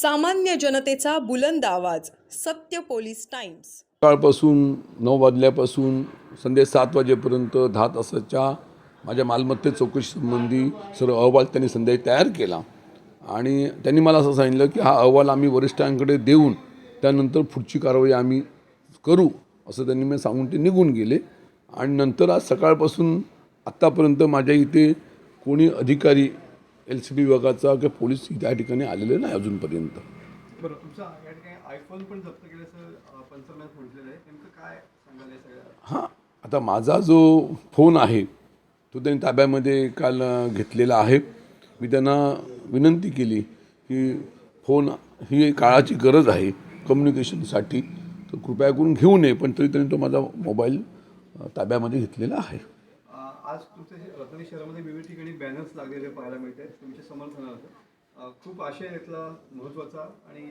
सामान्य जनतेचा बुलंद आवाज सत्य पोलीस टाइम्स. सकाळपासून नऊ वाजल्यापासून संध्या सात वाजेपर्यंत दहा तासाच्या माझ्या मालमत्ते चौकशीसंबंधी सर्व अहवाल त्यांनी संध्याकाळी तयार केला. आणि त्यांनी मला असं सांगितलं की हा अहवाल आम्ही वरिष्ठांकडे देऊन त्यानंतर पुढची कारवाई आम्ही करू असं त्यांनी मी सांगून ते निघून गेले. आणि नंतर आज सकाळपासून आत्तापर्यंत माझ्या इथे कोणी अधिकारी एल सी बी विभागाचा किंवा पोलीस त्या ठिकाणी आलेले नाही अजूनपर्यंत. बरं तुमचा या ठिकाणी आयफोन पण जप्त केल्याचं अं, पंचनाम्यात म्हटलेलं आहे. नेमकं काय सांगाल या सगळ्या हां आता माझा जो फोन आहे तो त्यांनी ताब्यामध्ये काल घेतलेला आहे. मी त्यांना विनंती केली की फोन ही काळाची गरज आहे कम्युनिकेशनसाठी तर कृपया करून घेऊ नये पण तरी त्यांनी तो माझा मोबाईल ताब्यामध्ये घेतलेला आहे. आज तुमच्या रत्नागिरी शहरामध्ये विविध ठिकाणी बॅनर्स लागलेले पाहायला मिळत आहेत तुमच्या समर्थनार्थ. खूप आशय आहे यातला महत्त्वाचा आणि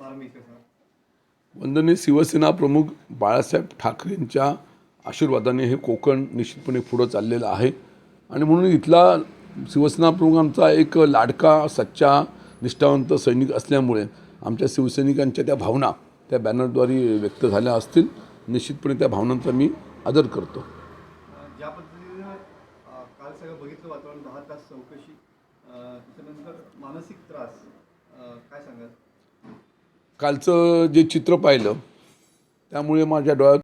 मार्मिक असा वंदनीय शिवसेना प्रमुख बाळासाहेब ठाकरेंच्या आशीर्वादाने हे कोकण निश्चितपणे पुढं चाललेलं आहे. आणि म्हणून इथला शिवसेना प्रमुख आमचा एक लाडका सच्चा निष्ठावंत सैनिक असल्यामुळे आमच्या शिवसैनिकांच्या त्या भावना त्या बॅनरद्वारे व्यक्त झाल्या असतील. निश्चितपणे त्या भावनांचा मी आदर करतो. ज्या पद्धतीनं काल सगळं बघितलं वातावरण दहा तास चौकशी त्याच्यानंतर मानसिक त्रास काय सांगाल? कालचं जे चित्र पाहिलं त्यामुळे माझ्या डोळ्यात